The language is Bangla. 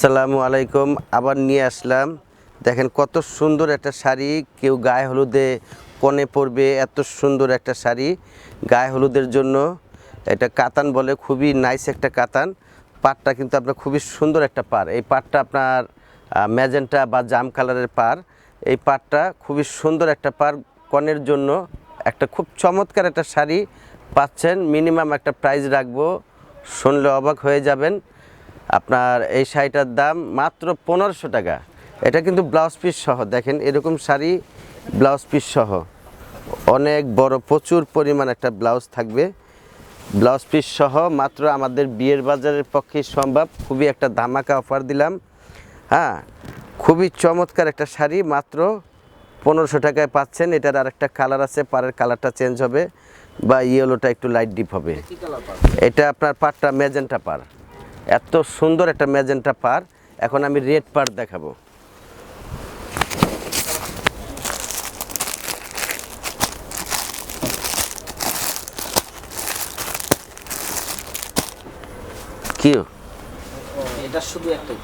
আসসালামু আলাইকুম। আবার নিয়ে আসলাম। দেখেন কত সুন্দর একটা শাড়ি। কেউ গায়ে হলুদে কনে পরবে এত সুন্দর একটা শাড়ি গায়ে হলুদের জন্য। এটা কাতান বলে, খুবই নাইস একটা কাতান। পাটটা কিন্তু আপনার খুবই সুন্দর একটা পার এই পাটটা আপনার ম্যাজেন্টা বা জাম কালারের পার এই পাটটা খুবই সুন্দর একটা পার কনের জন্য। একটা খুব চমৎকার একটা শাড়ি পাচ্ছেন। মিনিমাম একটা প্রাইস রাখব। শুনলে অবাক হয়ে যাবেন। আপনার এই শাড়িটার দাম মাত্র পনেরোশো টাকা। এটা কিন্তু ব্লাউজ পিস সহ, দেখেন এরকম শাড়ি ব্লাউজ পিস সহ। অনেক বড়, প্রচুর পরিমাণ একটা ব্লাউজ থাকবে। ব্লাউজ পিস সহ মাত্র আমাদের বিয়ের বাজারের পক্ষে সম্ভব। খুবই একটা ধামাকা অফার দিলাম। হ্যাঁ খুবই চমৎকার একটা শাড়ি, মাত্র পনেরোশো টাকায় পাচ্ছেন। এটার আর একটা কালার আছে, পাড়ের কালারটা চেঞ্জ হবে বা ইয়েলোটা একটু লাইট ডিপ হবে। এটা আপনার পাড়টা ম্যাজেন্টা পার এত সুন্দর একটা ম্যাজেন্টা পার। এখন আমি রেড পার দেখাবো। কি এটা শুধু একটাই